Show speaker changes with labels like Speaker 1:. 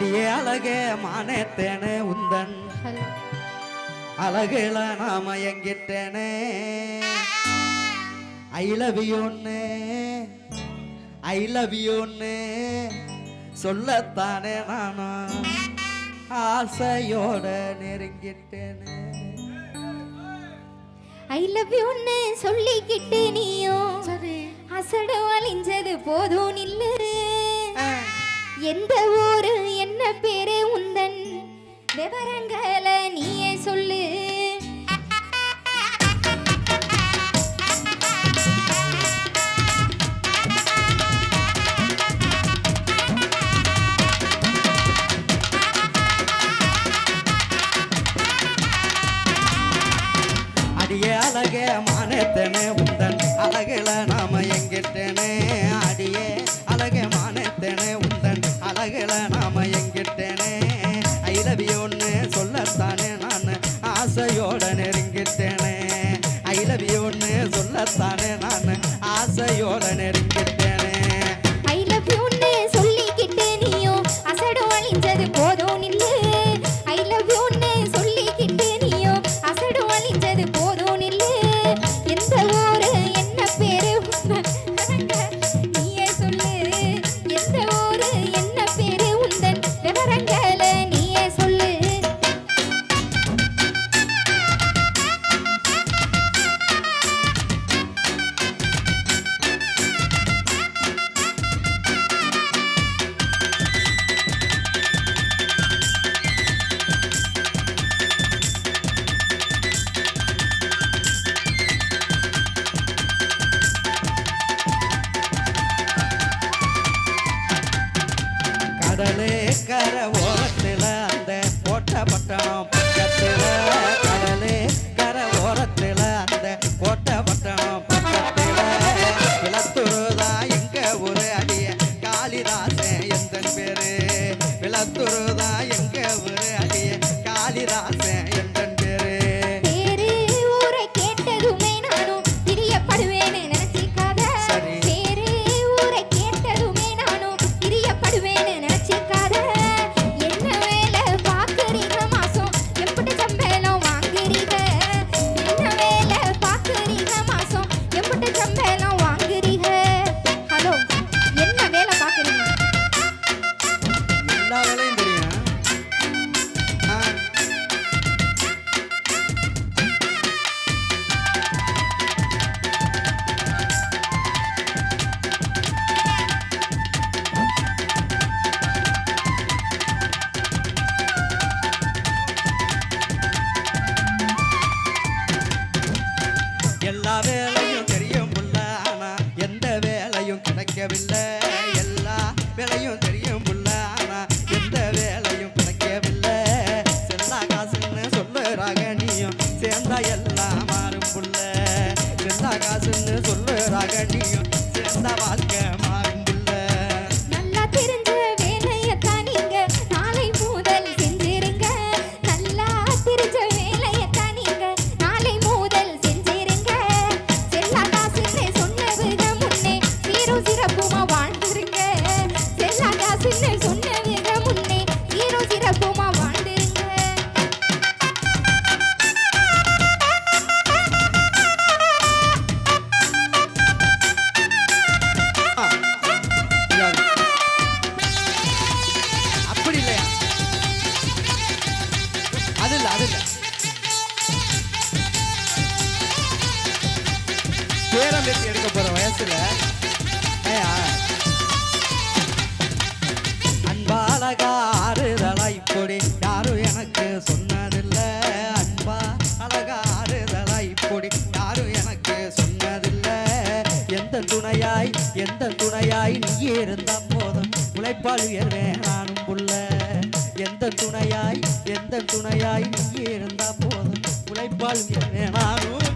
Speaker 1: அழகே மானேத்தேனே உந்தன். அழகுல நாம எங்கிட்டேனே? ஐ லவ் யூன்னு ஐ லவ் யூன்னு சொல்லத்தானே நானும் ஆசையோட நெருங்கிட்டேனே.
Speaker 2: ஐ லவ் யூன்னு சொல்லிக்கிட்டு நீயும். அசடு அழிஞ்சது போதும் நில்லு எந்த ஊரு என்ன பேரு உந்தன் விவரங்களை நீயே சொல்லு.
Speaker 1: அடியே அழகே மானத்தனே உந்தன் அழகில நாம எங்கிட்டனே. அடியே சொல்லத்தானே நான் கடலே கர ஓரத்தில் அந்த போட்ட பட்டணம் செல்லா வாழ்க்கை மாறும் புள்ள
Speaker 2: நல்லா தெரிஞ்ச வேலையத்தான் நீங்க நாளை முதல் செஞ்சிருங்க. நல்லா தெரிஞ்ச வேலையத்தான் நீங்க நாளை முதல் செஞ்சிருங்க. செல்லா காசுன்னு சொன்னவங்க முன்னே சீரும் சிறப்புமா
Speaker 1: பேரம் எடுக்க போகிற வயசுல. ஏயா, அன்பாலகா ஆறுதலா இப்படி யாரும் எனக்கு சொன்னதில்லை. அன்பா அழகா ஆறுதலா இப்படி யாரும் எனக்கு சொன்னதில்ல. எந்த துணையாய் எந்த துணையாய் நீ இருந்தா போதும். உழைப்பால் உயர்வேன் நானும் புள்ள எந்த துணையாய் எந்த துணையாய் நீ இருந்தா போதும். உழைப்பால் உயர்வேன் நானும்